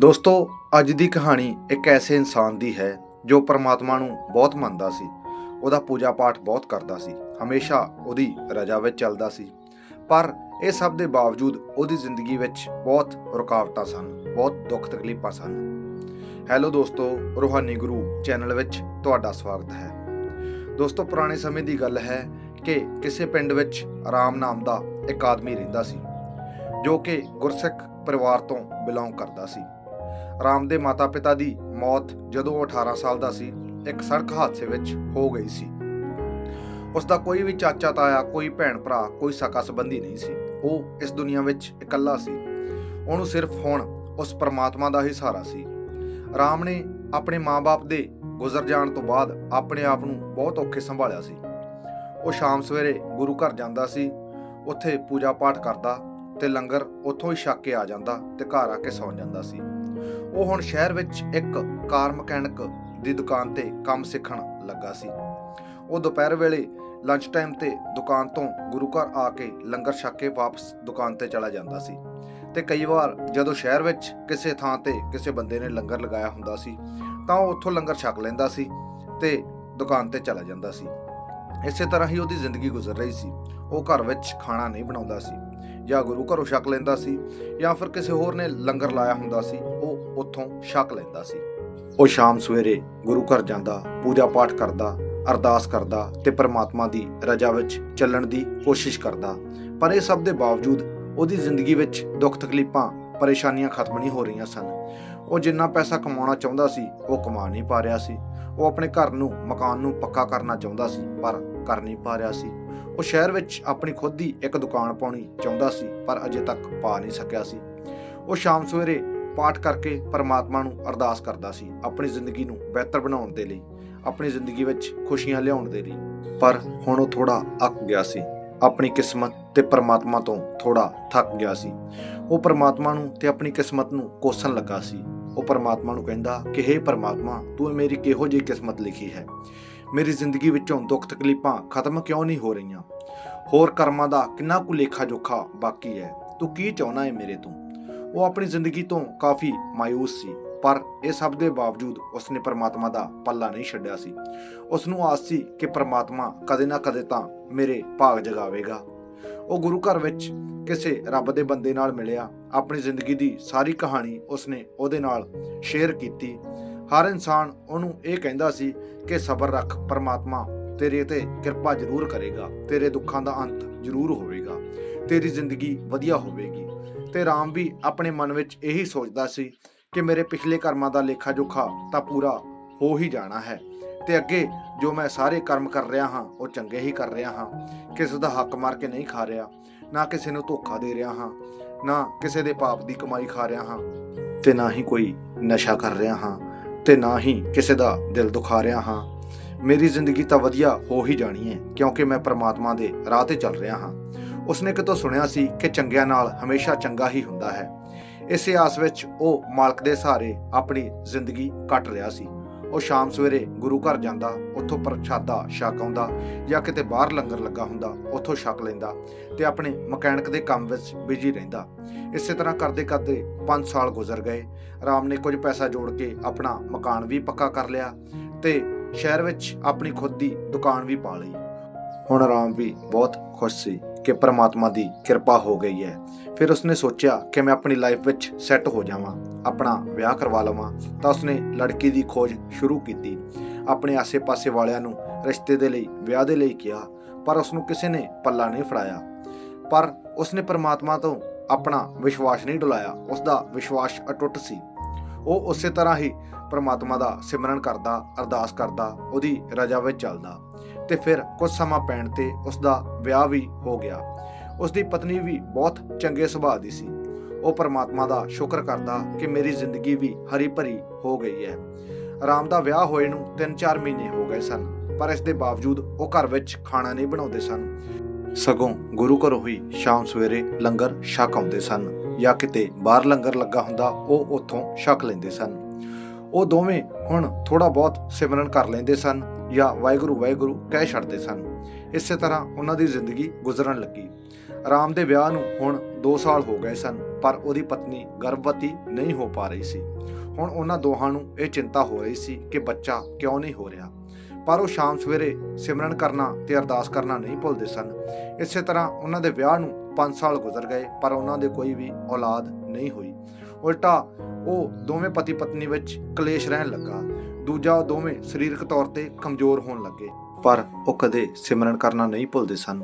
ਦੋਸਤੋ, ਅੱਜ ਦੀ ਕਹਾਣੀ ਇੱਕ ਐਸੇ ਇਨਸਾਨ ਦੀ ਹੈ ਜੋ ਪਰਮਾਤਮਾ ਨੂੰ ਬਹੁਤ ਮੰਨਦਾ ਸੀ। ਉਹਦਾ ਪੂਜਾ ਪਾਠ ਬਹੁਤ ਕਰਦਾ ਸੀ। ਹਮੇਸ਼ਾ ਉਹਦੀ ਰਜਾ ਵਿੱਚ ਚੱਲਦਾ ਸੀ। ਪਰ ਇਹ ਸਭ ਦੇ ਬਾਵਜੂਦ ਉਹਦੀ ਜ਼ਿੰਦਗੀ ਵਿੱਚ ਬਹੁਤ ਰੁਕਾਵਟਾਂ ਸਨ, ਬਹੁਤ ਦੁੱਖ ਤਕਲੀਫਾਂ ਸਨ। ਹੈਲੋ ਦੋਸਤੋ, ਰੂਹਾਨੀ ਗੁਰੂ ਚੈਨਲ ਵਿੱਚ ਤੁਹਾਡਾ ਸਵਾਗਤ ਹੈ। ਦੋਸਤੋ, ਪੁਰਾਣੇ ਸਮੇਂ ਦੀ ਗੱਲ ਹੈ ਕਿ ਕਿਸੇ ਪਿੰਡ ਵਿੱਚ ਆਰਾਮ ਨਾਮ ਦਾ ਇੱਕ ਆਦਮੀ ਰਹਿੰਦਾ ਸੀ, ਜੋ ਕਿ ਗੁਰਸਿੱਖ ਪਰਿਵਾਰ ਤੋਂ ਬਿਲੋਂਗ ਕਰਦਾ ਸੀ। ਰਾਮ ਦੇ ਮਾਤਾ-ਪਿਤਾ ਦੀ ਮੌਤ ਜਦੋਂ ਉਹ 18 ਸਾਲ ਦਾ ਸੀ, ਇੱਕ ਸੜਕ ਹਾਦਸੇ ਵਿੱਚ ਹੋ ਗਈ ਸੀ। ਉਸ ਦਾ ਕੋਈ ਵੀ ਚਾਚਾ, ਤਾਇਆ, ਕੋਈ ਭੈਣ, ਭਰਾ, ਕੋਈ ਸਕਾ ਸੰਬੰਧੀ ਨਹੀਂ ਸੀ। ਉਹ ਇਸ ਦੁਨੀਆ ਵਿੱਚ ਇਕੱਲਾ ਸੀ। ਉਹਨੂੰ ਸਿਰਫ ਹੁਣ ਉਸ ਪਰਮਾਤਮਾ ਦਾ ਹੀ ਸਹਾਰਾ ਸੀ। ਰਾਮ ਨੇ ਆਪਣੇ ਮਾਪੇ ਦੇ ਗੁਜ਼ਰ ਜਾਣ ਤੋਂ ਬਾਅਦ ਆਪਣੇ ਆਪ ਨੂੰ ਬਹੁਤ ਔਖੇ ਸੰਭਾਲਿਆ ਸੀ। ਉਹ ਸ਼ਾਮ ਸਵੇਰੇ ਗੁਰੂ ਘਰ ਜਾਂਦਾ ਸੀ, ਉੱਥੇ ਪੂਜਾ ਪਾਠ ਕਰਦਾ ਤੇ ਲੰਗਰ ਉੱਥੋਂ ਹੀ ਛੱਕ ਕੇ ਆ ਜਾਂਦਾ ਤੇ ਘਰ ਆ ਕੇ ਸੌਂ ਜਾਂਦਾ ਸੀ। ਉਹ ਹੁਣ ਸ਼ਹਿਰ ਵਿੱਚ ਇੱਕ ਕਾਰ ਮਕੈਨਿਕ ਦੀ ਦੁਕਾਨ ਤੇ ਕੰਮ ਸਿੱਖਣ ਲੱਗਾ ਸੀ। ਉਹ ਦੁਪਹਿਰ ਵੇਲੇ ਲੰਚ ਟਾਈਮ ਤੇ ਦੁਕਾਨ ਤੋਂ ਗੁਰੂ ਘਰ ਆ ਕੇ ਲੰਗਰ ਛੱਕ ਕੇ ਵਾਪਸ ਦੁਕਾਨ ਤੇ ਚਲਾ ਜਾਂਦਾ ਸੀ ਤੇ ਕਈ ਵਾਰ ਜਦੋਂ ਸ਼ਹਿਰ ਵਿੱਚ ਕਿਸੇ ਥਾਂ ਤੇ ਕਿਸੇ ਬੰਦੇ ਨੇ ਲੰਗਰ ਲਗਾਇਆ ਹੁੰਦਾ ਸੀ, ਤਾਂ ਉਹ ਉੱਥੋਂ ਲੰਗਰ ਛਕ ਲੈਂਦਾ ਸੀ ਤੇ ਦੁਕਾਨ ਤੇ ਚਲਾ ਜਾਂਦਾ ਸੀ। ਇਸੇ ਤਰ੍ਹਾਂ ਹੀ ਉਹਦੀ ਜ਼ਿੰਦਗੀ ਗੁਜ਼ਰ ਰਹੀ ਸੀ। ਉਹ ਘਰ ਵਿੱਚ ਖਾਣਾ ਨਹੀਂ ਬਣਾਉਂਦਾ ਸੀ ਜਾਂ ਗੁਰੂ ਘਰੋਂ ਛਕ ਲੈਂਦਾ ਸੀ ਜਾਂ ਫਿਰ ਕਿਸੇ ਹੋਰ ਨੇ ਲੰਗਰ ਲਾਇਆ ਹੁੰਦਾ ਸੀ, ਉਹ ਉੱਥੋਂ ਛਕ ਲੈਂਦਾ ਸੀ। ਉਹ ਸ਼ਾਮ ਸਵੇਰੇ ਗੁਰੂ ਘਰ ਜਾਂਦਾ, ਪੂਜਾ ਪਾਠ ਕਰਦਾ, ਅਰਦਾਸ ਕਰਦਾ ਤੇ ਪਰਮਾਤਮਾ ਦੀ ਰਜਾ ਵਿੱਚ ਚੱਲਣ ਦੀ ਕੋਸ਼ਿਸ਼ ਕਰਦਾ। ਪਰ ਇਹ ਸਭ ਦੇ ਬਾਵਜੂਦ ਉਹਦੀ ਜ਼ਿੰਦਗੀ ਵਿੱਚ ਦੁੱਖ ਤਕਲੀਫਾਂ, ਪਰੇਸ਼ਾਨੀਆਂ ਖਤਮ ਨਹੀਂ ਹੋ ਰਹੀਆਂ ਸਨ। ਉਹ ਜਿੰਨਾ ਪੈਸਾ ਕਮਾਉਣਾ ਚਾਹੁੰਦਾ ਸੀ, ਉਹ ਕਮਾ ਨਹੀਂ ਪਾ ਰਿਹਾ ਸੀ। ਉਹ ਆਪਣੇ ਘਰ ਨੂੰ, ਮਕਾਨ ਨੂੰ ਪੱਕਾ ਕਰਨਾ ਚਾਹੁੰਦਾ ਸੀ, ਪਰ ਕਰ ਨਹੀਂ ਪਾ ਰਿਹਾ ਸੀ। ਉਹ ਸ਼ਹਿਰ ਵਿੱਚ ਆਪਣੀ ਖੁਦ ਦੀ ਇੱਕ ਦੁਕਾਨ ਪਾਉਣੀ ਚਾਹੁੰਦਾ ਸੀ, ਪਰ ਅਜੇ ਤੱਕ ਪਾ ਨਹੀਂ ਸਕਿਆ ਸੀ। ਉਹ ਸ਼ਾਮ ਸਵੇਰੇ ਪਾਠ ਕਰਕੇ ਪਰਮਾਤਮਾ ਨੂੰ ਅਰਦਾਸ ਕਰਦਾ ਸੀ ਆਪਣੀ ਜ਼ਿੰਦਗੀ ਨੂੰ ਬਿਹਤਰ ਬਣਾਉਣ ਦੇ ਲਈ, ਆਪਣੀ ਜ਼ਿੰਦਗੀ ਵਿੱਚ ਖੁਸ਼ੀਆਂ ਲਿਆਉਣ ਦੇ ਲਈ। ਪਰ ਹੁਣ ਉਹ ਥੋੜਾ ਅੱਕ ਗਿਆ ਸੀ। ਆਪਣੀ ਕਿਸਮਤ ਤੇ ਪਰਮਾਤਮਾ ਤੋਂ ਥੋੜਾ ਥੱਕ ਗਿਆ ਸੀ। ਉਹ ਪਰਮਾਤਮਾ ਨੂੰ ਤੇ ਆਪਣੀ ਕਿਸਮਤ ਨੂੰ ਕੋਸਣ ਲੱਗਾ ਸੀ। ਉਹ ਪਰਮਾਤਮਾ ਨੂੰ ਕਹਿੰਦਾ, ਕਿ ਹੇ ਪਰਮਾਤਮਾ, ਤੂੰ ਮੇਰੀ ਕਿਹੋ ਜਿਹੀ ਕਿਸਮਤ ਲਿਖੀ ਹੈ? ਮੇਰੀ ਜ਼ਿੰਦਗੀ ਵਿੱਚੋਂ ਦੁੱਖ ਤਕਲੀਫਾਂ ਖਤਮ ਕਿਉਂ ਨਹੀਂ ਹੋ ਰਹੀਆਂ? ਹੋਰ ਕਰਮਾਂ ਦਾ ਕਿੰਨਾ ਕੁ ਲੇਖਾ ਜੋਖਾ ਬਾਕੀ ਹੈ? ਤੂੰ ਕੀ ਚਾਹਨਾ ਹੈ ਮੇਰੇ ਤੋਂ? ਉਹ ਆਪਣੀ ਜ਼ਿੰਦਗੀ ਤੋਂ ਕਾਫੀ ਮਾਇੂਸ ਸੀ, ਪਰ ਇਹ ਸਭ ਦੇ ਬਾਵਜੂਦ ਉਸਨੇ ਪਰਮਾਤਮਾ ਦਾ ਪੱਲਾ ਨਹੀਂ ਛੱਡਿਆ ਸੀ। ਉਸ ਨੂੰ ਆਸ ਸੀ ਕਿ ਪਰਮਾਤਮਾ ਕਦੇ ਨਾ ਕਦੇ ਤਾਂ ਮੇਰੇ ਭਾਗ ਜਗਾਵੇਗਾ। ਉਹ ਗੁਰੂ ਘਰ ਵਿੱਚ ਕਿਸੇ ਰੱਬ ਦੇ ਬੰਦੇ ਨਾਲ ਮਿਲਿਆ, ਆਪਣੀ ਜ਼ਿੰਦਗੀ ਦੀ ਸਾਰੀ ਕਹਾਣੀ ਉਸਨੇ ਉਹਦੇ ਨਾਲ ਸ਼ੇਅਰ ਕੀਤੀ। ਹਰ ਇਨਸਾਨ ਉਹਨੂੰ ਇਹ ਕਹਿੰਦਾ ਸੀ ਕਿ ਸਬਰ ਰੱਖ, ਪਰਮਾਤਮਾ ਤੇਰੇ ਤੇ ਕਿਰਪਾ ਜ਼ਰੂਰ ਕਰੇਗਾ, ਤੇਰੇ ਦੁੱਖਾਂ ਦਾ ਅੰਤ ਜ਼ਰੂਰ ਹੋਵੇਗਾ, ਤੇਰੀ ਜ਼ਿੰਦਗੀ ਵਧੀਆ ਹੋਵੇਗੀ। ਤੇ ਰਾਮ ਵੀ ਆਪਣੇ ਮਨ ਵਿੱਚ ਇਹੀ ਸੋਚਦਾ ਸੀ ਕਿ ਮੇਰੇ ਪਿਛਲੇ ਕਰਮਾਂ ਦਾ ਲੇਖਾ ਜੋਖਾ ਤਾਂ ਪੂਰਾ ਹੋ ਹੀ ਜਾਣਾ ਹੈ ਤੇ ਅੱਗੇ ਜੋ ਮੈਂ ਸਾਰੇ ਕਰਮ ਕਰ ਰਿਹਾ ਹਾਂ, ਉਹ ਚੰਗੇ ਹੀ ਕਰ ਰਿਹਾ ਹਾਂ। ਕਿਸੇ ਦਾ ਹੱਕ ਮਾਰ ਕੇ ਨਹੀਂ ਖਾ ਰਿਹਾ, ਨਾ ਕਿਸੇ ਨੂੰ ਧੋਖਾ ਦੇ ਰਿਹਾ ਹਾਂ, ਨਾ ਕਿਸੇ ਦੇ ਪਾਪ ਦੀ ਕਮਾਈ ਖਾ ਰਿਹਾ ਹਾਂ ਤੇ ਨਾ ਹੀ ਕੋਈ ਨਸ਼ਾ ਕਰ ਰਿਹਾ ਹਾਂ ਤੇ ਨਾ ਹੀ ਕਿਸੇ ਦਾ ਦਿਲ ਦੁਖਾ ਰਿਹਾ ਹਾਂ। ਮੇਰੀ ਜ਼ਿੰਦਗੀ ਤਾਂ ਵਧੀਆ ਹੋ ਹੀ ਜਾਣੀ ਹੈ, ਕਿਉਂਕਿ ਮੈਂ ਪਰਮਾਤਮਾ ਦੇ ਰਾਹ ਤੇ ਚੱਲ ਰਿਹਾ ਹਾਂ। ਉਸਨੇ ਕਿਤੋਂ ਸੁਣਿਆ ਸੀ ਕਿ ਚੰਗਿਆਂ ਨਾਲ ਹਮੇਸ਼ਾ ਚੰਗਾ ਹੀ ਹੁੰਦਾ ਹੈ। ਇਸੇ ਆਸ ਵਿੱਚ ਉਹ ਮਾਲਕ ਦੇ ਸਹਾਰੇ ਆਪਣੀ ਜ਼ਿੰਦਗੀ ਕੱਟ ਰਿਹਾ ਸੀ। ਉਹ ਸ਼ਾਮ ਸਵੇਰੇ ਗੁਰੂ ਘਰ ਜਾਂਦਾ, ਉੱਥੋਂ ਪ੍ਰਸ਼ਾਦਾ ਛਕ ਆਉਂਦਾ ਜਾਂ ਕਿਤੇ ਬਾਹਰ ਲੰਗਰ ਲੱਗਾ ਹੁੰਦਾ, ਉੱਥੋਂ ਛਕ ਲੈਂਦਾ ਤੇ ਆਪਣੇ ਮਕੈਨਿਕ ਦੇ ਕੰਮ ਵਿੱਚ ਬਿਜ਼ੀ ਰਹਿੰਦਾ। ਇਸੇ ਤਰ੍ਹਾਂ ਕਰਦੇ ਕਰਦੇ 5 ਸਾਲ ਗੁਜ਼ਰ ਗਏ। ਰਾਮ ਨੇ ਕੁਝ ਪੈਸਾ ਜੋੜ ਕੇ ਆਪਣਾ ਮਕਾਨ ਵੀ ਪੱਕਾ ਕਰ ਲਿਆ ਤੇ ਸ਼ਹਿਰ ਵਿੱਚ ਆਪਣੀ ਖੁਦ ਦੀ ਦੁਕਾਨ ਵੀ ਪਾ ਲਈ। ਹੁਣ ਰਾਮ ਵੀ ਬਹੁਤ ਖੁਸ਼ ਸੀ। ਕਿ ਪ੍ਰਮਾਤਮਾ ਦੀ ਕਿਰਪਾ ਹੋ ਗਈ ਹੈ। ਫਿਰ ਉਸਨੇ ਸੋਚਿਆ ਕਿ ਮੈਂ ਆਪਣੀ ਲਾਈਫ ਵਿੱਚ ਸੈੱਟ ਹੋ ਜਾਵਾਂ, ਆਪਣਾ ਵਿਆਹ ਕਰਵਾ ਲਵਾਂ, ਤਾਂ ਉਸਨੇ ਲੜਕੀ ਦੀ ਖੋਜ ਸ਼ੁਰੂ ਕੀਤੀ। ਆਪਣੇ ਆਸੇ-ਪਾਸੇ ਵਾਲਿਆਂ ਨੂੰ ਰਿਸ਼ਤੇ ਦੇ ਲਈ, ਵਿਆਹ ਦੇ ਲਈ ਕਿਹਾ, ਪਰ ਉਸ ਨੂੰ ਕਿਸੇ ਨੇ ਪੱਲਾ ਨਹੀਂ ਫੜਾਇਆ। ਪਰ ਉਸਨੇ ਪ੍ਰਮਾਤਮਾ ਤੋਂ ਆਪਣਾ ਵਿਸ਼ਵਾਸ ਨਹੀਂ ਡੁਲਾਇਆ ਉਸ ਦਾ ਵਿਸ਼ਵਾਸ ਅਟੁੱਟ ਸੀ। ਉਹ ਉਸੇ ਤਰ੍ਹਾਂ ਹੀ ਪ੍ਰਮਾਤਮਾ ਦਾ ਸਿਮਰਨ ਕਰਦਾ, ਅਰਦਾਸ ਕਰਦਾ, ਉਹਦੀ ਰਜਾ ਵਿੱਚ ਚੱਲਦਾ। ਤੇ ਫਿਰ ਕੁਝ ਸਮਾਂ ਪੈਣ ਤੇ ਉਸ ਦਾ ਵਿਆਹ ਵੀ ਹੋ ਗਿਆ। ਉਸ ਦੀ ਪਤਨੀ ਵੀ ਬਹੁਤ ਚੰਗੇ ਸੁਭਾਅ ਦੀ ਸੀ। ਉਹ ਪਰਮਾਤਮਾ ਦਾ ਸ਼ੁਕਰ ਕਰਦਾ ਕਿ ਮੇਰੀ ਜ਼ਿੰਦਗੀ ਵੀ ਹਰੀ ਭਰੀ ਹੋ ਗਈ ਹੈ। ਰਾਮ ਦਾ ਵਿਆਹ ਹੋਏ ਨੂੰ 3-4 ਮਹੀਨੇ ਹੋ ਗਏ ਸਨ, ਪਰ ਇਸ ਦੇ ਬਾਵਜੂਦ ਉਹ ਘਰ ਵਿੱਚ ਖਾਣਾ ਨਹੀਂ ਬਣਾਉਂਦੇ ਸਨ। ਸਗੋਂ ਗੁਰੂ ਘਰੋਂ ਹੀ ਸ਼ਾਮ ਸਵੇਰੇ ਲੰਗਰ ਛਕ ਆਉਂਦੇ ਸਨ ਜਾਂ ਕਿਤੇ ਬਾਹਰ ਲੰਗਰ ਲੱਗਾ ਹੁੰਦਾ, ਉਹ ਉੱਥੋਂ ਛਕ ਲੈਂਦੇ ਸਨ। ਉਹ ਦੋਵੇਂ ਹੁਣ ਥੋੜਾ ਬਹੁਤ ਸਿਮਰਨ ਕਰ ਲੈਂਦੇ ਸਨ ਜਾਂ ਵਾਹਿਗੁਰੂ ਵਾਹਿਗੁਰੂ ਕਹਿ ਛੱਡਦੇ ਸਨ। ਇਸੇ ਤਰ੍ਹਾਂ ਉਹਨਾਂ ਦੀ ਜ਼ਿੰਦਗੀ ਗੁਜ਼ਰਨ ਲੱਗੀ। ਰਾਮ ਦੇ ਵਿਆਹ ਨੂੰ ਹੁਣ 2 ਸਾਲ ਹੋ ਗਏ ਸਨ, ਪਰ ਉਹਦੀ ਪਤਨੀ ਗਰਭਵਤੀ ਨਹੀਂ ਹੋ ਪਾ ਰਹੀ ਸੀ। ਹੁਣ ਉਹਨਾਂ ਦੋਹਾਂ ਨੂੰ ਇਹ ਚਿੰਤਾ ਹੋ ਰਹੀ ਸੀ ਕਿ ਬੱਚਾ ਕਿਉਂ ਨਹੀਂ ਹੋ ਰਿਹਾ। ਪਰ ਉਹ ਸ਼ਾਮ ਸਵੇਰੇ ਸਿਮਰਨ ਕਰਨਾ ਤੇ ਅਰਦਾਸ ਕਰਨਾ ਨਹੀਂ ਭੁੱਲਦੇ ਸਨ। ਇਸੇ ਤਰ੍ਹਾਂ ਉਹਨਾਂ ਦੇ ਵਿਆਹ ਨੂੰ 5 ਸਾਲ ਗੁਜ਼ਰ ਗਏ, ਪਰ ਉਹਨਾਂ ਦੇ ਕੋਈ ਵੀ ਔਲਾਦ ਨਹੀਂ ਹੋਈ। ਉਲਟਾ ਉਹ ਦੋਵੇਂ ਪਤੀ ਪਤਨੀ ਵਿੱਚ ਕਲੇਸ਼ ਰਹਿਣ ਲੱਗਾ। ਦੂਜਾ ਉਹ ਦੋਵੇਂ ਸਰੀਰਕ ਤੌਰ ਤੇ ਕਮਜ਼ੋਰ ਹੋਣ ਲੱਗੇ। ਪਰ ਉਹ ਕਦੇ ਸਿਮਰਨ ਕਰਨਾ ਨਹੀਂ ਭੁੱਲਦੇ ਸਨ।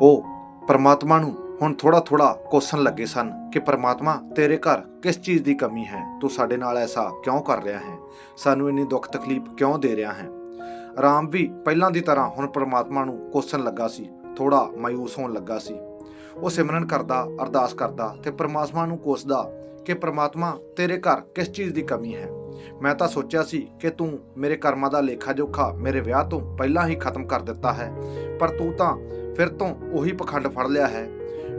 ਉਹ ਪਰਮਾਤਮਾ ਨੂੰ ਹੁਣ ਥੋੜਾ ਥੋੜਾ ਕੋਸਣ ਲੱਗੇ ਸਨ ਕਿ, ਪਰਮਾਤਮਾ, ਤੇਰੇ ਘਰ ਕਿਸ ਚੀਜ਼ ਦੀ ਕਮੀ ਹੈ? ਤੂੰ ਸਾਡੇ ਨਾਲ ਐਸਾ ਕਿਉਂ ਕਰ ਰਿਹਾ ਹੈ? ਸਾਨੂੰ ਇੰਨੀ ਦੁੱਖ ਤਕਲੀਫ ਕਿਉਂ ਦੇ ਰਿਹਾ ਹੈ? ਰਾਮ ਵੀ ਪਹਿਲਾਂ ਦੀ ਤਰ੍ਹਾਂ ਹੁਣ ਪਰਮਾਤਮਾ ਨੂੰ ਕੋਸਣ ਲੱਗਾ ਸੀ ਥੋੜਾ ਮਾਇੂਸ ਹੋਣ ਲੱਗਾ ਸੀ। ਉਹ ਸਿਮਰਨ ਕਰਦਾ, ਅਰਦਾਸ ਕਰਦਾ ਤੇ ਪਰਮਾਤਮਾ ਨੂੰ ਕੋਸਦਾ ਕਿ, ਪਰਮਾਤਮਾ, ਤੇਰੇ ਘਰ ਕਿਸ ਚੀਜ਼ ਦੀ ਕਮੀ ਹੈ? ਮੈਂ ਤਾਂ ਸੋਚਿਆ ਸੀ ਕਿ ਤੂੰ ਮੇਰੇ ਕਰਮਾਂ ਦਾ ਲੇਖਾ ਜੋਖਾ ਮੇਰੇ ਵਿਆਹ ਤੋਂ ਪਹਿਲਾਂ ਹੀ ਖਤਮ ਕਰ ਦਿੱਤਾ ਹੈ, ਪਰ ਤੂੰ ਤਾਂ ਫਿਰ ਤੋਂ ਉਹੀ ਪਖੰਡ ਫੜ ਲਿਆ ਹੈ।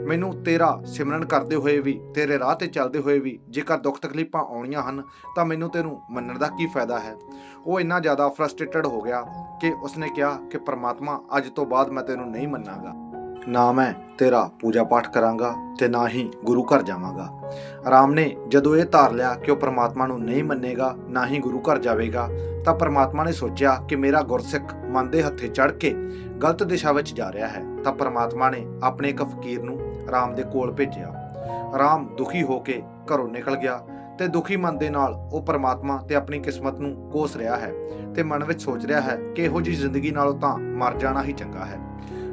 ਮੈਨੂੰ ਤੇਰਾ ਸਿਮਰਨ ਕਰਦੇ ਹੋਏ ਵੀ, ਤੇਰੇ ਰਾਹ ਤੇ ਚੱਲਦੇ ਹੋਏ ਵੀ ਜੇਕਰ ਦੁੱਖ ਤਕਲੀਫਾਂ ਆਉਣੀਆਂ ਹਨ, ਤਾਂ ਮੈਨੂੰ ਤੈਨੂੰ ਮੰਨਣ ਦਾ ਕੀ ਫਾਇਦਾ ਹੈ? ਉਹ ਇੰਨਾ ਜ਼ਿਆਦਾ ਫਰਸਟ੍ਰੇਟਡ ਹੋ ਗਿਆ ਕਿ ਉਸਨੇ ਕਿਹਾ ਕਿ ਪ੍ਰਮਾਤਮਾ ਅੱਜ ਤੋਂ ਬਾਅਦ ਮੈਂ ਤੈਨੂੰ ਨਹੀਂ ਮੰਨਾਂਗਾ। ਨਾ ਮੈਂ ਤੇਰਾ ਪੂਜਾ ਪਾਠ ਕਰਾਂਗਾ ਤੇ ਨਾ ਹੀ ਗੁਰੂ ਘਰ ਜਾਵਾਂਗਾ। ਰਾਮ ਨੇ ਜਦੋਂ ਇਹ ਧਾਰ ਲਿਆ ਕਿ ਉਹ ਪ੍ਰਮਾਤਮਾ ਨੂੰ ਨਹੀਂ ਮੰਨੇਗਾ, ਨਾ ਹੀ ਗੁਰੂ ਘਰ ਜਾਵੇਗਾ, ਤਾਂ ਪ੍ਰਮਾਤਮਾ ਨੇ ਸੋਚਿਆ ਕਿ ਮੇਰਾ ਗੁਰਸਿੱਖ ਮਨ ਦੇ ਹੱਥੇ ਚੜ ਕੇ ਗਲਤ ਦਿਸ਼ਾ ਵਿੱਚ ਜਾ ਰਿਹਾ ਹੈ, ਤਾਂ ਪ੍ਰਮਾਤਮਾ ਨੇ ਆਪਣੇ ਇੱਕ ਫਕੀਰ ਨੂੰ ਰਾਮ ਦੇ ਕੋਲ ਭੇਜਿਆ। ਰਾਮ ਦੁਖੀ ਹੋ ਕੇ ਘਰੋਂ ਨਿਕਲ ਗਿਆ ਤੇ ਦੁਖੀ ਮਨ ਦੇ ਨਾਲ ਉਹ ਪਰਮਾਤਮਾ ਤੇ ਆਪਣੀ ਕਿਸਮਤ ਨੂੰ ਕੋਸ ਰਿਹਾ ਹੈ ਤੇ ਮਨ ਵਿੱਚ ਸੋਚ ਰਿਹਾ ਹੈ ਕਿ ਇਹੋ ਜਿਹੀ ਜ਼ਿੰਦਗੀ ਨਾਲੋਂ ਤਾਂ ਮਰ ਜਾਣਾ ਹੀ ਚੰਗਾ ਹੈ।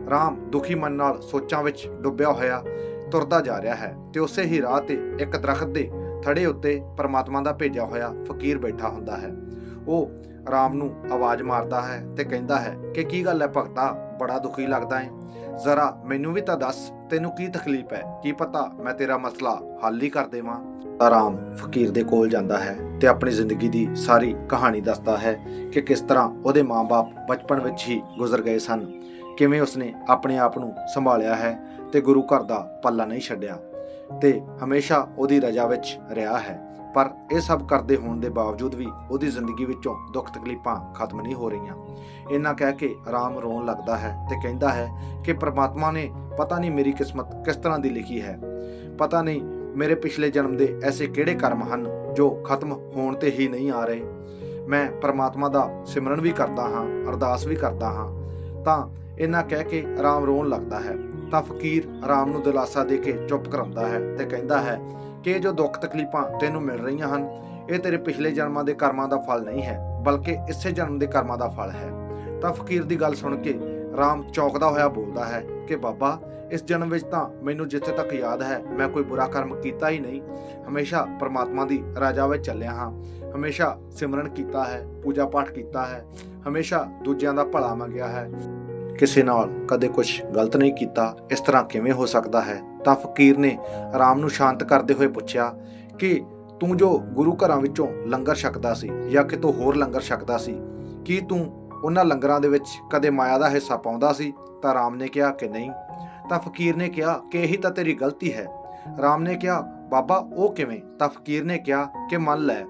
ਰਾਮ ਦੁਖੀ ਮਨ ਨਾਲ ਸੋਚਾਂ ਵਿੱਚ ਡੁੱਬਿਆ ਹੋਇਆ ਤੁਰਦਾ ਜਾ ਰਿਹਾ ਹੈ ਤੇ ਉਸੇ ਹੀ ਰਾਹ ਤੇ ਇੱਕ ਦਰਖਤ ਦੇ ਥੜੇ ਉੱਤੇ ਪਰਮਾਤਮਾ ਦਾ ਭੇਜਿਆ ਹੋਇਆ ਫਕੀਰ ਬੈਠਾ ਹੁੰਦਾ ਹੈ। ਉਹ ਰਾਮ ਨੂੰ ਆਵਾਜ਼ ਮਾਰਦਾ ਹੈ ਤੇ ਕਹਿੰਦਾ ਹੈ ਕਿ ਕੀ ਗੱਲ ਹੈ ਭਗਤਾ, ਬੜਾ ਦੁਖੀ ਲੱਗਦਾ ਹੈ ਜ਼ਰਾ ਮੈਨੂੰ ਵੀ ਤਾਂ ਦੱਸ, ਤੈਨੂੰ ਕੀ ਤਕਲੀਫ ਹੈ? ਕੀ ਪਤਾ ਮੈਂ ਤੇਰਾ ਮਸਲਾ ਹੱਲ ਹੀ ਕਰ ਦੇਵਾਂ? ਰਾਮ ਫਕੀਰ ਦੇ ਕੋਲ ਜਾਂਦਾ ਹੈ ਤੇ ਆਪਣੀ ਜ਼ਿੰਦਗੀ ਦੀ ਸਾਰੀ ਕਹਾਣੀ ਦੱਸਦਾ ਹੈ ਕਿ ਕਿਸ ਤਰ੍ਹਾਂ ਉਹਦੇ ਮਾਪੇ ਬਚਪਨ ਵਿੱਚ ਹੀ ਗੁਜ਼ਰ ਗਏ ਸਨ। ਕਿਵੇਂ ਉਸਨੇ ਆਪਣੇ ਆਪ ਨੂੰ ਸੰਭਾਲਿਆ ਹੈ ਤੇ ਗੁਰੂ ਘਰ ਦਾ ਪੱਲਾ ਨਹੀਂ ਛੱਡਿਆ ਤੇ ਹਮੇਸ਼ਾ ਉਹਦੀ ਰਜਾ ਵਿੱਚ ਰਿਹਾ ਹੈ। ਪਰ ਇਹ ਸਭ ਕਰਦੇ ਹੋਣ ਦੇ ਬਾਵਜੂਦ ਵੀ ਉਹਦੀ ਜ਼ਿੰਦਗੀ ਵਿੱਚੋਂ ਦੁੱਖ ਤਕਲੀਫਾਂ ਖਤਮ ਨਹੀਂ ਹੋ ਰਹੀਆਂ। ਇਹਨਾਂ ਕਹਿ ਕੇ ਆਰਾਮ ਰੋਣ ਲੱਗਦਾ ਹੈ ਤੇ ਕਹਿੰਦਾ ਹੈ ਕਿ ਪ੍ਰਮਾਤਮਾ ਨੇ ਪਤਾ ਨਹੀਂ ਮੇਰੀ ਕਿਸਮਤ ਕਿਸ ਤਰ੍ਹਾਂ ਦੀ ਲਿਖੀ ਹੈ। ਪਤਾ ਨਹੀਂ ਮੇਰੇ ਪਿਛਲੇ ਜਨਮ ਦੇ ਐਸੇ ਕਿਹੜੇ ਕਰਮ ਹਨ ਜੋ ਖਤਮ ਹੋਣ ਤੇ ਹੀ ਨਹੀਂ ਆ ਰਹੇ। ਮੈਂ ਪ੍ਰਮਾਤਮਾ ਦਾ ਸਿਮਰਨ ਵੀ ਕਰਦਾ ਹਾਂ, ਅਰਦਾਸ ਵੀ ਕਰਦਾ ਹਾਂ। ਤਾਂ ਇਹਨਾਂ ਕਹਿ ਕੇ ਆਰਾਮ ਰੋਣ ਲੱਗਦਾ ਹੈ, ਤਾਂ ਫਕੀਰ ਆਰਾਮ ਨੂੰ ਦਿਲਾਸਾ ਦੇ ਕੇ ਚੁੱਪ ਕਰਾਉਂਦਾ ਹੈ ਤੇ ਕਹਿੰਦਾ ਹੈ ਕਿ ਇਹ ਜੋ ਦੁੱਖ ਤਕਲੀਫਾਂ ਤੈਨੂੰ ਮਿਲ ਰਹੀਆਂ ਹਨ, ਇਹ ਤੇਰੇ ਪਿਛਲੇ ਜਨਮਾਂ ਦੇ ਕਰਮਾਂ ਦਾ ਫਲ ਨਹੀਂ ਹੈ, ਬਲਕਿ ਇਸੇ ਜਨਮ ਦੇ ਕਰਮਾਂ ਦਾ ਫਲ ਹੈ। ਤਾਂ ਫਕੀਰ ਦੀ ਗੱਲ ਸੁਣ ਕੇ ਰਾਮ ਚੌਂਕਦਾ ਹੋਇਆ ਬੋਲਦਾ ਹੈ ਕਿ ਬਾਬਾ, ਇਸ ਜਨਮ ਵਿੱਚ ਤਾਂ ਮੈਨੂੰ ਜਿੱਥੇ ਤੱਕ ਯਾਦ ਹੈ, ਮੈਂ ਕੋਈ ਬੁਰਾ ਕਰਮ ਕੀਤਾ ਹੀ ਨਹੀਂ। ਹਮੇਸ਼ਾ ਪ੍ਰਮਾਤਮਾ ਦੀ ਰਾਜਾ ਵਿੱਚ ਚੱਲਿਆ ਹਾਂ। ਹਮੇਸ਼ਾ ਸਿਮਰਨ ਕੀਤਾ ਹੈ, ਪੂਜਾ ਪਾਠ ਕੀਤਾ ਹੈ। ਹਮੇਸ਼ਾ ਦੂਜਿਆਂ ਦਾ ਭਲਾ ਮੰਗਿਆ ਹੈ। ਕਿਸੇ ਨਾਲ ਕਦੇ ਕੁਝ ਗਲਤ ਨਹੀਂ ਕੀਤਾ, ਇਸ ਤਰ੍ਹਾਂ ਕਿਵੇਂ ਹੋ ਸਕਦਾ ਹੈ? ਤਾਂ ਫਕੀਰ ਨੇ ਆਰਾਮ ਨੂੰ ਸ਼ਾਂਤ ਕਰਦੇ ਹੋਏ ਪੁੱਛਿਆ ਕਿ ਤੂੰ ਜੋ ਗੁਰੂ ਘਰਾਂ ਵਿੱਚੋਂ ਲੰਗਰ ਛਕਦਾ ਸੀ ਜਾਂ ਕਿਤੋਂ ਹੋਰ ਲੰਗਰ ਛਕਦਾ ਸੀ, ਕੀ ਤੂੰ ਉਹਨਾਂ ਲੰਗਰਾਂ ਦੇ ਵਿੱਚ ਕਦੇ ਮਾਇਆ ਦਾ ਹਿੱਸਾ ਪਾਉਂਦਾ ਸੀ? ਤਾਂ ਰਾਮ ਨੇ ਕਿਹਾ ਕਿ ਨਹੀਂ। ਤਾਂ ਫਕੀਰ ਨੇ ਕਿਹਾ ਕਿ ਇਹੀ ਤਾਂ ਤੇਰੀ ਗਲਤੀ ਹੈ। ਰਾਮ ਨੇ ਕਿਹਾ, ਬਾਬਾ, ਉਹ ਕਿਵੇਂ? ਤਾਂ ਫਕੀਰ ਨੇ ਕਿਹਾ ਕਿ, ਮੰਨ ਲੈ,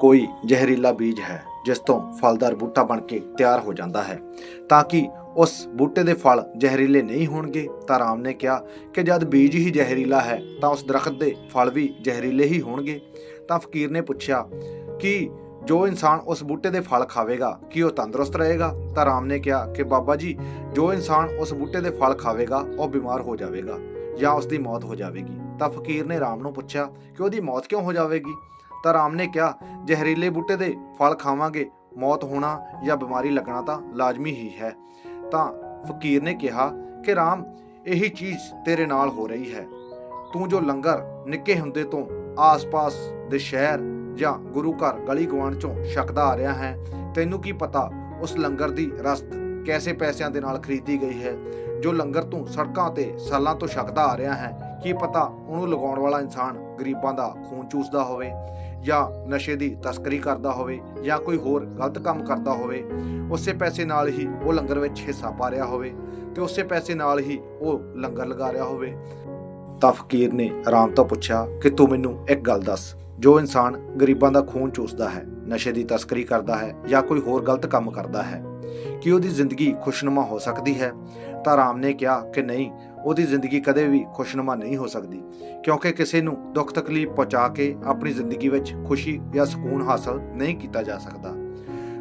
ਕੋਈ ਜ਼ਹਿਰੀਲਾ ਬੀਜ ਹੈ, ਜਿਸ ਤੋਂ ਫਲਦਾਰ ਬੂਟਾ ਬਣ ਕੇ ਤਿਆਰ ਹੋ ਜਾਂਦਾ ਹੈ, ਤਾਂ ਕਿ ਉਸ ਬੂਟੇ ਦੇ ਫਲ ਜ਼ਹਿਰੀਲੇ ਨਹੀਂ ਹੋਣਗੇ, ਤਾਂ ਰਾਮ ਨੇ ਕਿਹਾ ਕਿ ਜਦ ਬੀਜ ਹੀ ਜ਼ਹਿਰੀਲਾ ਹੈ, ਤਾਂ ਉਸ ਦਰਖਤ ਦੇ ਫਲ ਵੀ ਜ਼ਹਿਰੀਲੇ ਹੀ ਹੋਣਗੇ। ਤਾਂ ਫਕੀਰ ਨੇ ਪੁੱਛਿਆ ਕਿ ਜੋ ਇਨਸਾਨ ਉਸ ਬੂਟੇ ਦੇ ਫਲ ਖਾਵੇਗਾ, ਕੀ ਉਹ ਤੰਦਰੁਸਤ ਰਹੇਗਾ? ਤਾਂ ਰਾਮ ਨੇ ਕਿਹਾ ਕਿ ਬਾਬਾ ਜੀ, ਜੋ ਇਨਸਾਨ ਉਸ ਬੂਟੇ ਦੇ ਫਲ ਖਾਵੇਗਾ, ਉਹ ਬਿਮਾਰ ਹੋ ਜਾਵੇਗਾ ਜਾਂ ਉਸ ਦੀ ਮੌਤ ਹੋ ਜਾਵੇਗੀ। ਤਾਂ ਫਕੀਰ ਨੇ ਰਾਮ ਨੂੰ ਪੁੱਛਿਆ ਕਿ ਉਹਦੀ ਮੌਤ ਕਿਉਂ ਹੋ ਜਾਵੇਗੀ? ਤਾਂ ਰਾਮ ਨੇ ਕਿਹਾ, ਜ਼ਹਿਰੀਲੇ ਬੂਟੇ ਦੇ ਫਲ ਖਾਵਾਂਗੇ, ਮੌਤ ਹੋਣਾ ਜਾਂ ਬਿਮਾਰੀ ਲੱਗਣਾ ਤਾਂ ਲਾਜ਼ਮੀ ਹੀ ਹੈ। ਤਾਂ ਫਕੀਰ ਨੇ ਕਿਹਾ ਕਿ ਰਾਮ, ਇਹੀ ਚੀਜ਼ ਤੇਰੇ ਨਾਲ ਹੋ ਰਹੀ ਹੈ। ਤੂੰ ਜੋ ਲੰਗਰ ਨਿੱਕੇ ਹੁੰਦੇ ਤੋਂ ਆਸ-ਪਾਸ ਦੇ ਸ਼ਹਿਰ ਜਾਂ ਗੁਰੂ ਘਰ ਗਲੀ ਗਵਾਂਢ ਚੋਂ ਛਕਦਾ ਆ ਰਿਹਾ ਹੈ, ਤੈਨੂੰ ਕੀ ਪਤਾ ਉਸ ਲੰਗਰ ਦੀ ਰਸਤ ਕੈਸੇ ਪੈਸਿਆਂ ਦੇ ਨਾਲ ਖਰੀਦੀ ਗਈ ਹੈ? ਜੋ ਲੰਗਰ ਤੋਂ ਸੜਕਾਂ ਤੇ ਸਾਲਾਂ ਤੋਂ ਛਕਦਾ ਆ ਰਿਹਾ ਹੈ, ਕੀ ਪਤਾ ਉਹਨੂੰ ਲਗਾਉਣ ਵਾਲਾ ਇਨਸਾਨ ਗਰੀਬਾਂ ਦਾ ਖੂਨ ਚੂਸਦਾ ਹੋਵੇ ਜਾਂ ਨਸ਼ੇ ਦੀ ਤਸਕਰੀ ਕਰਦਾ ਹੋਵੇ ਜਾਂ ਕੋਈ ਹੋਰ ਗਲਤ ਕੰਮ ਕਰਦਾ ਹੋਵੇ। ਉਸੇ ਪੈਸੇ ਨਾਲ ਹੀ ਉਹ ਲੰਗਰ ਵਿੱਚ ਹਿੱਸਾ ਪਾ ਰਿਹਾ ਹੋਵੇ ਤੇ ਉਸੇ ਪੈਸੇ ਨਾਲ ਹੀ ਉਹ ਲੰਗਰ ਲਗਾ ਰਿਹਾ ਹੋਵੇ। ਤਾਂ ਫਕੀਰ ਨੇ ਆਰਾਮ ਤੋਂ ਪੁੱਛਿਆ ਕਿ ਤੂੰ ਮੈਨੂੰ ਇੱਕ ਗੱਲ ਦੱਸ, ਜੋ ਇਨਸਾਨ ਗਰੀਬਾਂ ਦਾ ਖੂਨ ਚੂਸਦਾ ਹੈ, ਨਸ਼ੇ ਦੀ ਤਸਕਰੀ ਕਰਦਾ ਹੈ ਜਾਂ ਕੋਈ ਹੋਰ ਗਲਤ ਕੰਮ ਕਰਦਾ ਹੈ, ਕਿ ਉਹਦੀ ਜ਼ਿੰਦਗੀ ਖੁਸ਼ਨੁਮਾ ਹੋ ਸਕਦੀ ਹੈ? ਤਾਂ ਰਾਮ ਨੇ ਕਿਹਾ ਕਿ ਨਹੀਂ, ਉਹਦੀ ਜ਼ਿੰਦਗੀ ਕਦੇ ਵੀ ਖੁਸ਼ਨੁਮਾ ਨਹੀਂ ਹੋ ਸਕਦੀ, ਕਿਉਂਕਿ ਕਿਸੇ ਨੂੰ ਦੁੱਖ ਤਕਲੀਫ ਪਹੁੰਚਾ ਕੇ ਆਪਣੀ ਜ਼ਿੰਦਗੀ ਵਿੱਚ ਖੁਸ਼ੀ ਜਾਂ ਸਕੂਨ ਹਾਸਲ ਨਹੀਂ ਕੀਤਾ ਜਾ ਸਕਦਾ।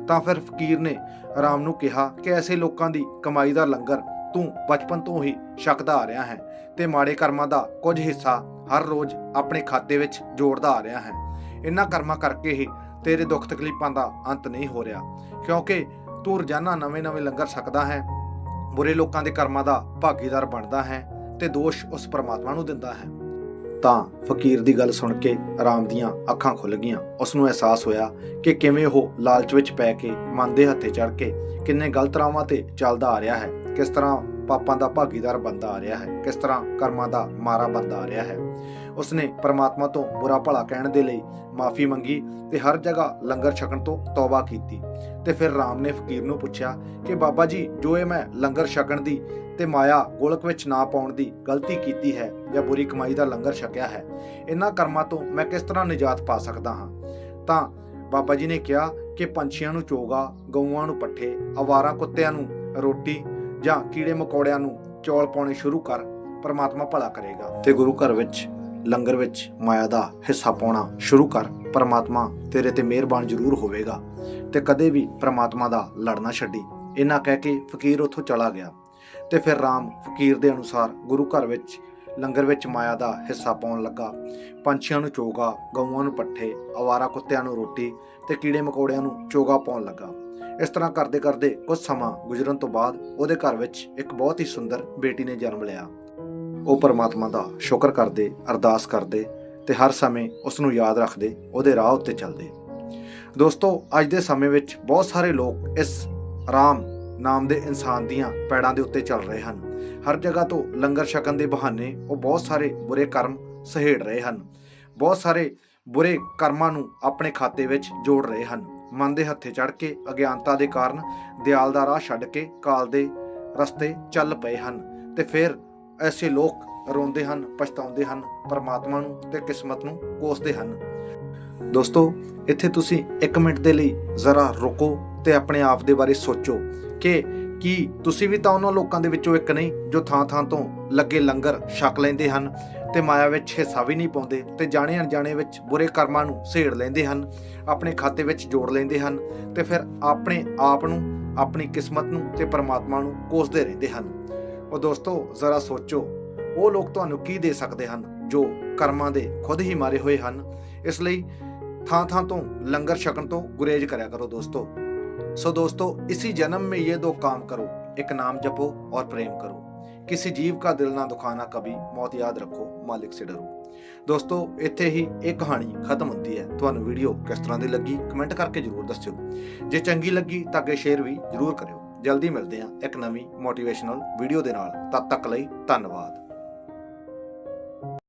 ਤਾਂ ਫਿਰ ਫਕੀਰ ਨੇ ਰਾਮ ਨੂੰ ਕਿਹਾ ਕਿ ਐਸੇ ਲੋਕਾਂ ਦੀ ਕਮਾਈ ਦਾ ਲੰਗਰ ਤੂੰ ਬਚਪਨ ਤੋਂ ਹੀ ਛਕਦਾ ਆ ਰਿਹਾ ਹੈ ਤੇ ਮਾੜੇ ਕਰਮਾਂ ਦਾ ਕੁਝ ਹਿੱਸਾ ਹਰ ਰੋਜ਼ ਆਪਣੇ ਖਾਤੇ ਵਿੱਚ ਜੋੜਦਾ ਆ ਰਿਹਾ ਹੈ। ਇਹਨਾਂ ਕਰਮਾਂ ਕਰਕੇ ਹੀ ਤੇਰੇ ਦੁੱਖ ਤਕਲੀਫਾਂ ਦਾ ਅੰਤ ਨਹੀਂ ਹੋ ਰਿਹਾ, ਕਿਉਂਕਿ ਤੂੰ ਰੋਜ਼ਾਨਾ ਨਵੇਂ-ਨਵੇਂ ਲੰਗਰ ਛਕਦਾ ਹੈ ਬੁਰੇ ਲੋਕਾਂ ਦੇ ਕਰਮਾਂ ਦਾ ਭਾਗੀਦਾਰ ਬਣਦਾ ਹੈ ਤੇ ਦੋਸ਼ ਉਸ ਪਰਮਾਤਮਾ ਨੂੰ ਦਿੰਦਾ ਹੈ। ਤਾਂ ਫਕੀਰ ਦੀ ਗੱਲ ਸੁਣ ਕੇ ਰਾਮ ਦੀਆਂ ਅੱਖਾਂ ਖੁੱਲ ਗਈਆਂ। ਉਸ ਨੂੰ ਅਹਿਸਾਸ ਹੋਇਆ ਕਿ ਕਿਵੇਂ ਉਹ ਲਾਲਚ ਵਿੱਚ ਪੈ ਕੇ ਮਨ ਦੇ ਹੱਥੇ ਚੜ ਕੇ ਕਿੰਨੇ ਗਲਤ ਰਾਵਾਂ ਤੇ ਚੱਲਦਾ ਆ ਰਿਹਾ ਹੈ, ਕਿਸ ਤਰ੍ਹਾਂ ਪਾਪਾਂ ਦਾ ਭਾਗੀਦਾਰ ਬਣਦਾ ਆ ਰਿਹਾ ਹੈ, ਕਿਸ ਤਰ੍ਹਾਂ ਕਰਮਾਂ ਦਾ ਮਾਰਾ ਬਣਦਾ ਆ ਰਿਹਾ ਹੈ। ਉਸਨੇ ਪਰਮਾਤਮਾ ਤੋਂ ਬੁਰਾ ਭਲਾ ਕਹਿਣ ਦੇ ਲਈ ਮਾਫੀ ਮੰਗੀ ਤੇ ਹਰ ਜਗ੍ਹਾ ਲੰਗਰ ਛਕਣ ਤੋਂ ਤੌਬਾ ਕੀਤੀ ਤੇ ਫਿਰ ਰਾਮ ਨੇ ਫਕੀਰ ਨੂੰ ਪੁੱਛਿਆ ਕਿ ਬਾਬਾ ਜੀ, ਜੋ ਇਹ ਮੈਂ ਲੰਗਰ ਛਕਣ ਦੀ ਤੇ ਮਾਇਆ ਗੋਲਕ ਵਿੱਚ ਨਾ ਪਾਉਣ ਦੀ ਗਲਤੀ ਕੀਤੀ ਹੈ ਜਾਂ ਬੁਰੀ ਕਮਾਈ ਦਾ ਲੰਗਰ ਛਕਿਆ ਹੈ, ਇਹਨਾਂ ਕਰਮਾਂ ਤੋਂ ਮੈਂ ਕਿਸ ਤਰ੍ਹਾਂ ਨਿਜਾਤ ਪਾ ਸਕਦਾ ਹਾਂ? ਤਾਂ ਬਾਬਾ ਜੀ ਨੇ ਕਿਹਾ ਕਿ ਪੰਛੀਆਂ ਨੂੰ ਚੋਗਾ, ਗਊਆਂ ਨੂੰ ਪੱਠੇ ਆਵਾਰਾ ਕੁੱਤਿਆਂ ਨੂੰ ਰੋਟੀ ਜਾਂ ਕੀੜੇ ਮਕੌੜਿਆਂ ਨੂੰ ਚੌਲ ਪਾਉਣੇ ਸ਼ੁਰੂ ਕਰ, ਪਰਮਾਤਮਾ ਭਲਾ ਕਰੇਗਾ। ਤੇ ਗੁਰੂ ਘਰ ਵਿੱਚ ਲੰਗਰ ਵਿੱਚ ਮਾਇਆ ਦਾ ਹਿੱਸਾ ਪਾਉਣਾ ਸ਼ੁਰੂ ਕਰ। ਪਰਮਾਤਮਾ ਤੇਰੇ ਤੇ ਮਿਹਰਬਾਨ ਜ਼ਰੂਰ ਹੋਵੇਗਾ ਤੇ ਕਦੇ ਵੀ ਪਰਮਾਤਮਾ ਦਾ ਲੜਨਾ ਛੱਡੀ। ਇਹਨਾਂ ਕਹਿ ਕੇ ਫਕੀਰ ਉੱਥੋਂ ਚਲਾ ਗਿਆ ਤੇ ਫਿਰ ਰਾਮ ਫਕੀਰ ਦੇ ਅਨੁਸਾਰ ਗੁਰੂ ਘਰ ਵਿੱਚ ਲੰਗਰ ਵਿੱਚ ਮਾਇਆ ਦਾ ਹਿੱਸਾ ਪਾਉਣ ਲੱਗਾ। ਪੰਛੀਆਂ ਨੂੰ ਚੋਗਾ, ਗਊਆਂ ਨੂੰ ਪੱਠੇ ਆਵਾਰਾ ਕੁੱਤਿਆਂ ਨੂੰ ਰੋਟੀ ਤੇ ਕੀੜੇ ਮਕੌੜਿਆਂ ਨੂੰ ਚੋਗਾ ਪਾਉਣ ਲੱਗਾ। ਇਸ ਤਰ੍ਹਾਂ ਕਰਦੇ ਕਰਦੇ ਕੁਝ ਸਮਾਂ ਗੁਜ਼ਰਨ ਤੋਂ ਬਾਅਦ ਉਹਦੇ ਘਰ ਵਿੱਚ ਇੱਕ ਬਹੁਤ ਹੀ ਸੁੰਦਰ ਬੇਟੀ ਨੇ ਜਨਮ ਲਿਆ। ਉਹ ਪਰਮਾਤਮਾ ਦਾ ਸ਼ੁਕਰ ਕਰਦੇ, ਅਰਦਾਸ ਕਰਦੇ ਤੇ ਹਰ ਸਮੇਂ ਉਸ ਨੂੰ ਯਾਦ ਰੱਖਦੇ, ਉਹਦੇ ਰਾਹ ਉੱਤੇ ਚੱਲਦੇ। ਦੋਸਤੋ, ਅੱਜ ਦੇ ਸਮੇਂ ਵਿੱਚ ਬਹੁਤ ਸਾਰੇ ਲੋਕ ਇਸ ਆਰਾਮ ਨਾਮ ਦੇ ਇਨਸਾਨ ਦੀਆਂ ਪੈੜਾਂ ਦੇ ਉੱਤੇ ਚੱਲ ਰਹੇ ਹਨ। ਹਰ ਜਗ੍ਹਾ ਤੋਂ ਲੰਗਰ ਛਕਣ ਦੇ ਬਹਾਨੇ ਉਹ ਬਹੁਤ ਸਾਰੇ ਬੁਰੇ ਕਰਮ ਸਹੇੜ ਰਹੇ ਹਨ। ਬਹੁਤ ਸਾਰੇ ਬੁਰੇ ਕਰਮਾਂ ਨੂੰ ਆਪਣੇ ਖਾਤੇ ਵਿੱਚ ਜੋੜ ਰਹੇ ਹਨ। ਮਨ ਦੇ ਹੱਥੇ ਚੜ ਕੇ ਅਗਿਆਨਤਾ ਦੇ ਕਾਰਨ ਦਿਆਲ ਦਾ ਰਾਹ ਛੱਡ ਕੇ ਕਾਲ ਦੇ ਰਸਤੇ ਚੱਲ ਪਏ ਹਨ ਤੇ ਫਿਰ ਐਸੇ ਲੋਕ ਰੋਂਦੇ ਹਨ, ਪਛਤਾਉਂਦੇ ਹਨ, ਪਰਮਾਤਮਾ ਨੂੰ ਤੇ ਕਿਸਮਤ ਨੂੰ ਕੋਸਦੇ ਹਨ। ਦੋਸਤੋ, ਇੱਥੇ ਤੁਸੀਂ 1 ਮਿੰਟ ਦੇ ਲਈ ਜ਼ਰਾ ਰੁਕੋ ਤੇ ਆਪਣੇ ਆਪ ਦੇ ਬਾਰੇ ਸੋਚੋ ਕਿ ਕੀ ਤੁਸੀਂ ਵੀ ਤਾਂ ਉਹਨਾਂ ਲੋਕਾਂ ਦੇ ਵਿੱਚੋਂ ਇੱਕ ਨਹੀਂ, ਜੋ ਥਾਂ-ਥਾਂ ਤੋਂ ਲੱਗੇ ਲੰਗਰ ਛਕ ਲੈਂਦੇ ਹਨ ਤੇ ਮਾਇਆ ਵਿੱਚ ਹਿੱਸਾ ਵੀ ਨਹੀਂ ਪਾਉਂਦੇ ਤੇ ਜਾਣੇ ਅਣਜਾਣੇ ਵਿੱਚ ਬੁਰੇ ਕਰਮਾਂ ਨੂੰ ਸਹੇੜ ਲੈਂਦੇ ਹਨ, ਆਪਣੇ ਖਾਤੇ ਵਿੱਚ ਜੋੜ ਲੈਂਦੇ ਹਨ ਤੇ ਫਿਰ ਆਪਣੇ ਆਪ ਨੂੰ, ਆਪਣੀ ਕਿਸਮਤ ਨੂੰ ਤੇ ਪਰਮਾਤਮਾ ਨੂੰ ਕੋਸਦੇ ਰਹਿੰਦੇ ਹਨ। ਉਹ ਦੋਸਤੋ ਜ਼ਰਾ ਸੋਚੋ ਉਹ ਲੋਕ ਤੁਹਾਨੂੰ ਕੀ ਦੇ ਸਕਦੇ ਹਨ ਜੋ ਕਰਮਾਂ ਦੇ ਖੁਦ ਹੀ ਮਾਰੇ ਹੋਏ ਹਨ ਇਸ ਲਈ ਥਾਂ ਥਾਂ ਤੋਂ ਲੰਗਰ ਛਕਣ ਤੋਂ ਗੁਰੇਜ਼ ਕਰਿਆ ਕਰੋ ਦੋਸਤੋ सो दोस्तों इसी जन्म में ये दो काम करो एक नाम जपो और प्रेम करो किसी जीव का दिल ना दुखाना कभी मौत याद रखो मालिक से डरो ਦੋਸਤੋ ਇੱਥੇ ਹੀ ਇਹ ਕਹਾਣੀ ਖਤਮ ਹੁੰਦੀ ਹੈ ਤੁਹਾਨੂੰ ਵੀਡੀਓ ਕਿਸ ਤਰ੍ਹਾਂ ਦੀ ਲੱਗੀ ਕਮੈਂਟ ਕਰਕੇ ਜਰੂਰ ਦੱਸਿਓ ਜੇ ਚੰਗੀ ਲੱਗੀ ਤਾਂ ਅੱਗੇ ਸ਼ੇਅਰ ਵੀ ਜਰੂਰ ਕਰਿਓ ਜਲਦੀ ਮਿਲਦੇ ਹਾਂ ਇੱਕ ਨਵੀਂ ਮੋਟੀਵੇਸ਼ਨਲ ਵੀਡੀਓ ਦੇ ਨਾਲ। ਤਦ ਤੱਕ ਲਈ ਧੰਨਵਾਦ।